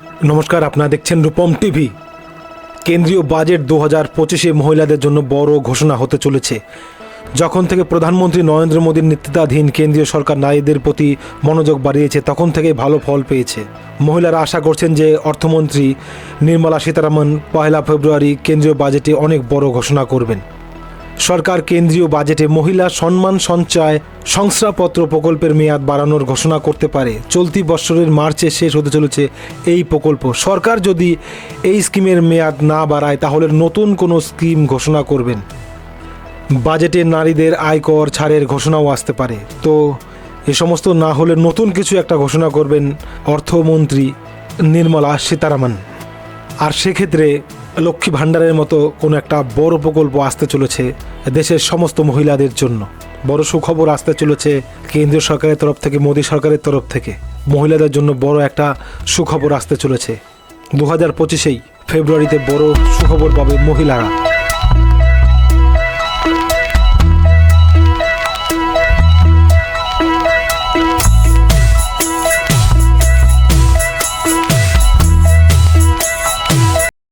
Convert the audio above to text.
নমস্কার, আপনারা দেখছেন রূপম টিভি। কেন্দ্রীয় বাজেট দু হাজার পঁচিশে মহিলাদের জন্য বড় ঘোষণা হতে চলেছে। যখন থেকে প্রধানমন্ত্রী নরেন্দ্র মোদীর নেতৃত্বাধীন কেন্দ্রীয় সরকার নারীদের প্রতি মনোযোগ বাড়িয়েছে, তখন থেকে ভালো ফল পেয়েছে। মহিলারা আশা করছেন যে অর্থমন্ত্রী নির্মলা সীতারামন পয়লা ফেব্রুয়ারি কেন্দ্রীয় বাজেটে অনেক বড় ঘোষণা করবেন। সরকার কেন্দ্রীয় বাজেটে মহিলা সম্মান সঞ্চয় শংসাপত্র প্রকল্পের মেয়াদ বাড়ানোর ঘোষণা করতে পারে। চলতি বছরের মার্চে শেষ হতে চলেছে এই প্রকল্প। সরকার যদি এই স্কিমের মেয়াদ না বাড়ায়, তাহলে নতুন কোনো স্কিম ঘোষণা করবেন। বাজেটে নারীদের আয়কর ছাড়ের ঘোষণাও আসতে পারে। তো এ সমস্ত না হলে নতুন কিছু একটা ঘোষণা করবেন অর্থমন্ত্রী নির্মলা সীতারামন। আর সেক্ষেত্রে লক্ষ্মী ভাণ্ডারের মতো কোনো একটা বড় প্রকল্প আসতে চলেছে দেশের সমস্ত মহিলাদের জন্য। বড় সুখবর আসতে চলেছে কেন্দ্রীয় সরকারের তরফ থেকে, মোদী সরকারের তরফ থেকে। মহিলাদের জন্য বড় একটা সুখবর আসতে চলেছে। দু হাজার পঁচিশেই ফেব্রুয়ারিতে বড় সুখবর পাবে মহিলারা।